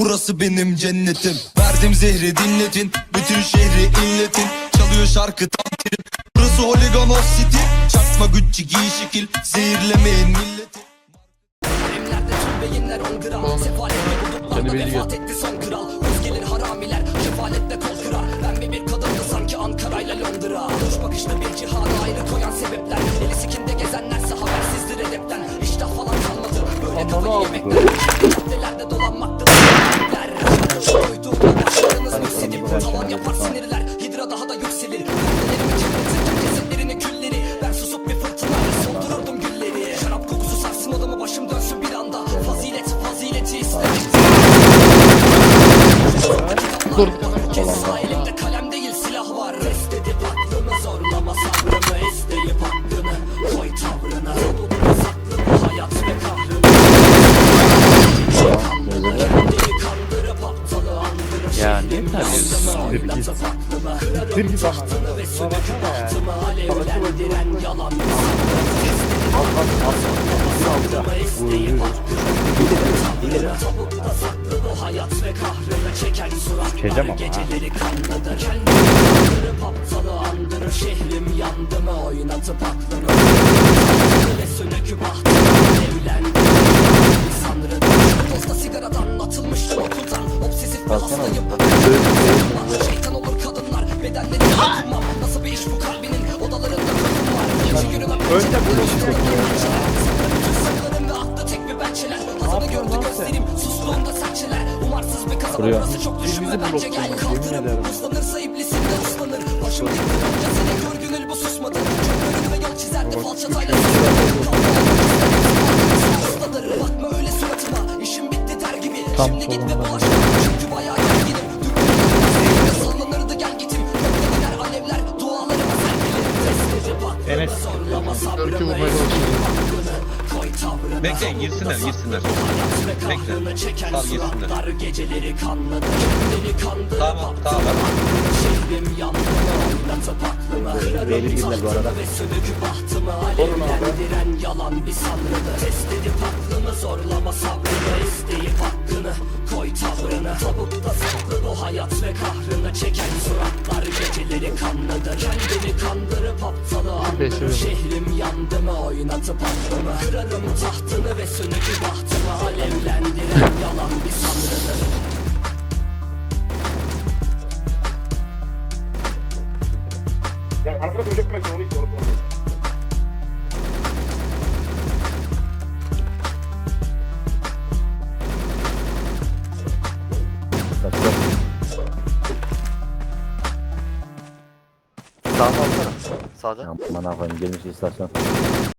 Burası benim cennetim. Verdim zehri dinletin. Bütün şehri inletin. Çalıyor şarkı tam trip Burası Holigan of City. Çakma Gucci giy şekil. Zehirlemeyin milleti. Beyinler on gram. Sefaletle bulutlarda vefat etti son kral. Uz gelir haramiler Kefaletle kol kırar Ben bir bir kadındı sanki Ankara'yla Londra. Duş bakışta bir cihana ayrı koyan sebepler. Eli sikinde gezenlerse habersizdir edepten. İştah falan kalmadı. Böyle kafayı yemekler. Caddelerde dolanmakta yapar sinirler Hidra daha da yükselir. Perdelerimi kirletirken cesetlerini külleri. Ben susup bir fırtınayla soldururdum gülleri. Şarap kokusu sarsın odamı başım dönsün bir anda. Fazilet fazileti istemek Ceza elimde kalem değil silah var. Rest edip aklını zorlama sabrını isteyip Geceleri Kendini andırır Şehrim yandı mı oynatıp Ve sanrı sigaradan atılmıştım okuldan Obsesif bir hastayım çok düşünme bence gel Kaldırım Uslanırsa iblisin de uslanır Başım gitti önce seni gör gönül bu susmadı Çok bölüm ve yol çizerdi falçatayla Usladır Bakma öyle suratıma İşim bitti der gibi Şimdi git ve dolaş Bekle girsinler girsinler. Bekle. Sal girsinler. geceleri kanladı Tamam tamam. Şehrim yandı oynatıp aklımı Kırarım tahtımı ve sönük bahtımı Alevlendiren yalan bir sanrıdı Test edip aklımı zorlama sabrını isteyip hakkını Koy tavrını Tabutta saklı bu hayat ve kahrını Çeken suratlar geceleri kanladı Kendini kandırıp Şehrim yandı mı oynatıp aklımı Kırarım. Tahtını ve sönük bahtımı Alevlendiren yalan bir sanrıdır Yani arkada duracak mı? Onu hiç sorup Sağ alsana. Sağda. Aman koyayım gelmiş istasyon.